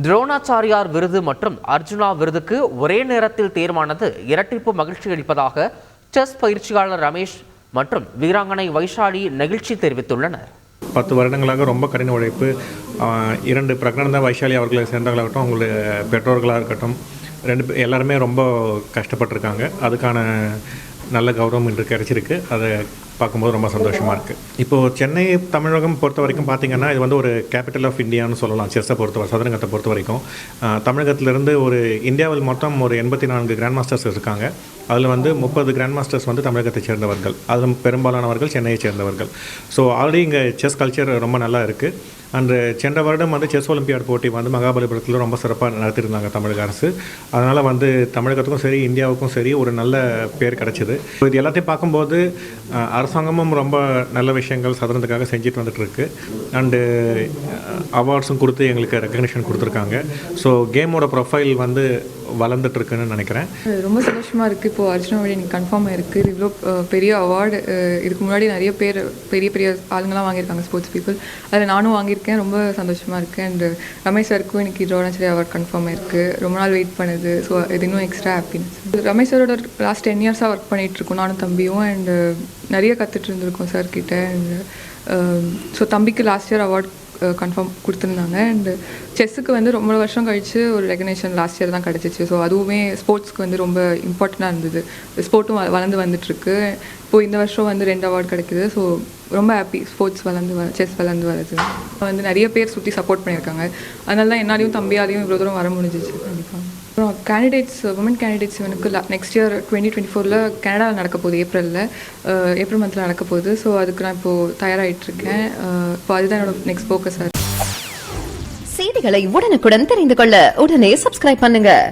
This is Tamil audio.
துரோணாச்சாரியார் விருது மற்றும் அர்ஜுனா விருதுக்கு ஒரே நேரத்தில் தேர்வானது இரட்டிப்பு மகிழ்ச்சி அளிப்பதாக செஸ் பயிற்சியாளர் ரமேஷ் மற்றும் வீராங்கனை வைஷாலி நெகிழ்ச்சி தெரிவித்துள்ளனர். பத்து வருடங்களாக ரொம்ப கடின உழைப்பு. இரண்டு பிரகடன வைஷாலி அவர்களை சேர்ந்தவர்களாகட்டும் அவங்களுடைய பெற்றோர்களாக இருக்கட்டும் ரெண்டு எல்லாருமே ரொம்ப கஷ்டப்பட்டிருக்காங்க. அதுக்கான நல்ல கௌரவம் இன்று கிடைச்சிருக்கு. அதை பார்க்கும்போது ரொம்ப சந்தோஷமாக இருக்குது இப்போது சென்னை தமிழகம் பொறுத்த வரைக்கும் பார்த்தீங்கன்னா இது வந்து ஒரு கேபிட்டல் ஆஃப் இந்தியான்னு சொல்லலாம். செஸ்ஸை பொறுத்த வரை சதுரங்கத்தை பொறுத்த வரைக்கும். தமிழகத்திலேருந்து ஒரு இந்தியாவில் மொத்தம் ஒரு எண்பத்தி நான்கு கிராண்ட் மாஸ்டர்ஸ் இருக்காங்க. அதில் வந்து முப்பது கிராண்ட் மாஸ்டர்ஸ் வந்து தமிழகத்தை சேர்ந்தவர்கள். அதில் பெரும்பாலானவர்கள் சென்னையை சேர்ந்தவர்கள். ஸோ ஆல்ரெடி இங்கே செஸ் கல்ச்சர் ரொம்ப நல்லா இருக்குது அண்டு சென்ற வருடம் வந்து செஸ் ஒலிம்பியாட் போட்டி வந்து மகாபலிபுரத்தில் ரொம்ப சிறப்பாக நடத்திருந்தாங்க தமிழக அரசு. அதனால் வந்து தமிழகத்துக்கும் சரி இந்தியாவுக்கும் சரி ஒரு நல்ல பேர் கிடச்சிது. இது எல்லாத்தையும் பார்க்கும்போது அரசாங்கமும் ரொம்ப நல்ல விஷயங்கள் சதுரத்துக்காக செஞ்சுட்டு வந்துட்டுருக்கு. அண்டு அவார்ட்ஸும் கொடுத்து எங்களுக்கு ரெக்கக்னிஷன் கொடுத்துருக்காங்க. ஸோ கேமோட ப்ரொஃபைல் வந்து வளர்ந்துட்டுருக்குன்னு நினைக்கிறேன். ரொம்ப சந்தோஷமாக இருக்குது இப்போது அர்ஜுனா அவார்டு எனக்கு கன்ஃபார்ம் ஆயிருக்கு. இவ்வளோ பெரிய அவார்டு இதுக்கு முன்னாடி நிறைய பேர் பெரிய பெரிய ஆளுங்களாம் வாங்கியிருக்காங்க ஸ்போர்ட்ஸ் பீப்புள் அதில் நானும் வாங்கியிருக்கேன். ரொம்ப சந்தோஷமாக இருக்குது அண்டு ரமேஷ் சாருக்கும் எனக்கு த்ரோணாச்சாரி அவார்ட் கன்ஃபார்ம் இருக்குது ரொம்ப நாள் வெயிட் பண்ணுது. ஸோ இது இன்னும் எக்ஸ்ட்ரா ஹாப்பினஸ் ரமேஷ் சாரோட லாஸ்ட் டென் இயர்ஸாக ஒர்க் பண்ணிகிட்ருக்கோம் நானும் தம்பியும். அண்ட் நிறைய கற்றுட்டு இருந்திருக்கோம் சார் கிட்ட. அண்ட் ஸோ um, தம்பிக்கு லாஸ்ட் இயர் அவார்ட் கன்ஃபார்ம் கொடுத்துருந்தாங்க. அண்டு செஸ்ஸுக்கு வந்து ரொம்ப வருஷம் கழித்து ஒரு ரெகனேஷன் லாஸ்ட் இயர் தான் கிடச்சிச்சு. ஸோ அதுவுமே ஸ்போர்ட்ஸ்க்கு வந்து ரொம்ப இம்பார்ட்டண்ட்டாக இருந்தது. ஸ்போர்ட்டும் வளர்ந்து வந்துட்டுருக்கு. இப்போது இந்த வருஷம் வந்து ரெண்டு அவார்ட் கிடைக்குது. ஸோ ரொம்ப ஹாப்பி ஸ்போர்ட்ஸ் வளர்ந்து வர செஸ் வளர்ந்து வருது வந்து நிறைய பேர் சுற்றி சப்போர்ட் பண்ணியிருக்காங்க. அதனால தான் என்னாலையும் தம்பியாலையும் இவ்வளோ தூரம் வர முடிஞ்சிச்சு. கண்டிப்பாக அப்புறம் கேண்டிடேட்ஸ் உமன் கேண்டிடேட்ஸ் இவனுக்கு நெக்ஸ்ட் இயர் டுவெண்ட்டி டுவெண்ட்டி ஃபோரில் கனடாவில் நடக்க போகுது ஏப்ரலில் ஏப்ரல் மந்தில் நடக்க போகுது. ஸோ அதுக்கு நான் இப்போது தயாராகிட்டுருக்கேன் uh, இப்போ அதுதான் என்னோட நெக்ஸ்ட் ஃபோக்கஸாக செய்திகளை உடனுக்குடன் தெரிந்து கொள்ள உடனே சப்ஸ்கிரைப் பண்ணுங்கள்